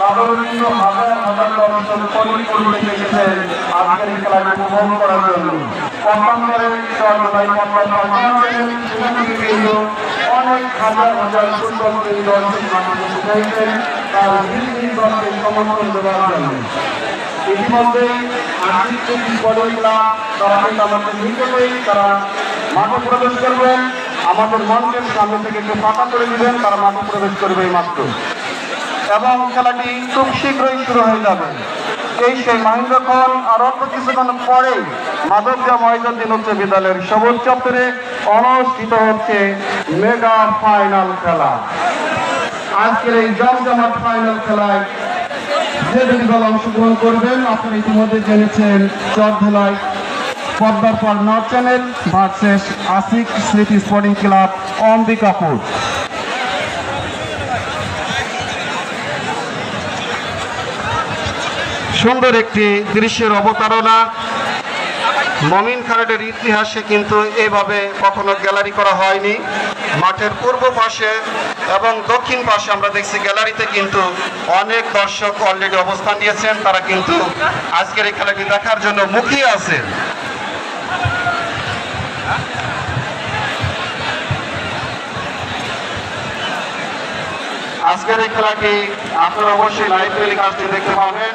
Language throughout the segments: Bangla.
বিভিন্ন হাজার হাজার দর্শক পরিপূর্ণ এই খেলাটি উপভোগ করার অনেক হাজার হাজার সুন্দর দর্শক বিভিন্ন দলকে সমর্থন দেওয়ার জন্য। ইতিমধ্যেই আর্থিক বড়ই ক্লাব তারা আমাদের নিকটেই তারা মাঠে প্রবেশ করবেন। আমাদের মঞ্চের সামনে থেকে একটু ফাঁকা করে দিবেন, তারা মাঠে প্রবেশ করবে মাত্র। এবং খেলাটি খুব শীঘ্রই শুরু হয়ে যাবে। এই সেই মহেন্দ্রক্ষণ আর অল্প কিছুক্ষণ পরে মাধবজা মহিজুদ্দিন উচ্চ বিদ্যালয়ের সবুজ চত্বরে অনুষ্ঠিত হচ্ছে মেগা ফাইনাল খেলা। আজকের এই জমজমাট ফাইনাল খেলায় যে দুটি দল অংশগ্রহণ করবেন, আপনারা ইতিমধ্যে জেনেছেন চরধেলায় পদ্মার পর নর্থ চ্যানেল ভার্সেস আশিক স্মৃতি স্পোর্টিং ক্লাব অম্বিকাপুর। সুন্দর একটি দৃশ্যের অবতারণা। মমিন খালেদের ইতিহাসে কিন্তু এভাবে কখনো গ্যালারি করা হয়নি। মাঠের পূর্ব পাশে এবং দক্ষিণ পাশে আমরা দেখছি গ্যালারিতে কিন্তু অনেক দর্শক অলরেডি অবস্থান নিয়েছেন। তারা কিন্তু আজকের এই খেলাটি দেখার জন্য মুখিয়ে আছে আজকের এই খেলাটি আপনারা অবশ্যই লাইভ টেলিকাস্টে দেখতে পাবেন।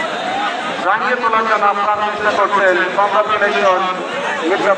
রাঙিয়ে তোলার জন্য আপনার চেষ্টা করছেন কংগ্রাচুলেশন মির্জা